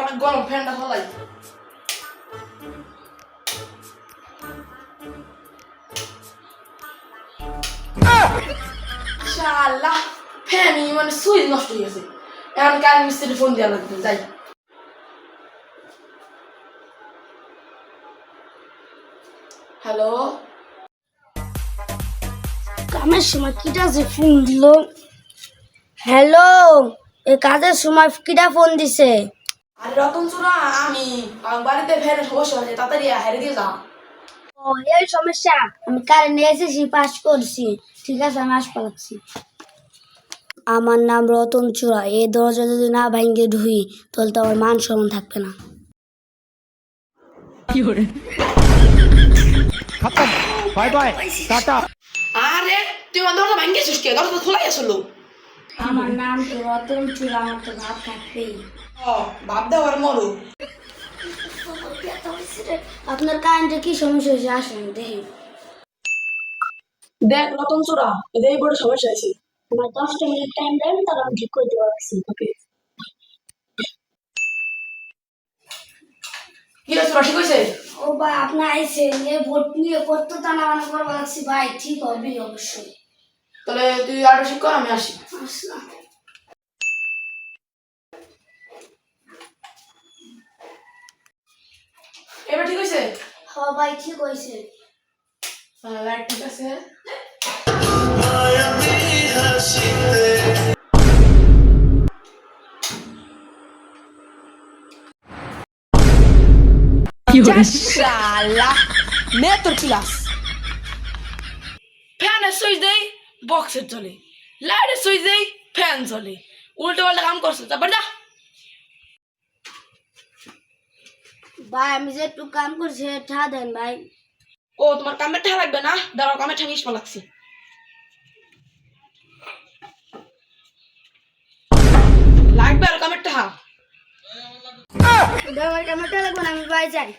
অনেক গরম, ফ্যানটা ফলাই। শালা মানে সুইচ নষ্ট হয়ে গেছে। এখন কার মিস্ত্রি ফোন দেওয়া লাগবে, যাই। হ্যালো কামের সময় কিটা যে ফোন দিল? হ্যালো এ কাজের সময় কিটা ফোন দিছে? আরে রতন আমি বাড়িতে ফের তাড়াতাড়ি হেরে দিয়ে যা। ও এই সমস্যা আমি এসেছি পাস করছি। ঠিক আছে আমি আমার নাম রতন চূড়া এই দরজা যদি না ভাঙ্গে ঢুই তাহলে তো আমার মান সম্মান থাকবে না। কি করে? Bye bye tata. আরে তুই আমার দরজা কে? দরজা খোলাই আসলো আমার নাম তো রতন চূড়া আমার তো ভাব থাকবেই ও বাপ দেওয়ার মরু। আপনার কারেন্টে কি সমস্যা হয়েছে? আসেন দেখি দেখ রতন চূড়া এটাই বড় সমস্যা আছে আমার দশটা মিনিট টাইম দেন তাহলে আমি ঠিক করে দেওয়া রাখছি। ওকে। কি ঠিক হয়েছে ও ভাই আপনি আইসেন এ ভোট নিয়ে কত টানা বানা করব লাগছি? ভাই ঠিক হবে অবশ্যই। তাহলে তুই আরও ঠিক কর আমি আসি। এবার ঠিক হয়েছে? হ ভাই ঠিক হয়েছে। লাইট ঠিক আছে। তোর ক্লাস ফ্যানের সুইচ দেই বক্সের চলে লাইটের সুইচ দেই ফ্যান চলে উল্টো পাল্টা কাম করছে তারপর যা। ভাই আমি যে একটু কাম করছি ঠা দেন ভাই। ও তোমার কামের ঠা লাগবে না? দাঁড়াও কামের ঠা নিস লাগছে। লাগবে আর কামের ঠা? আমার কামটা লাগবে না আমি ভাই যাই।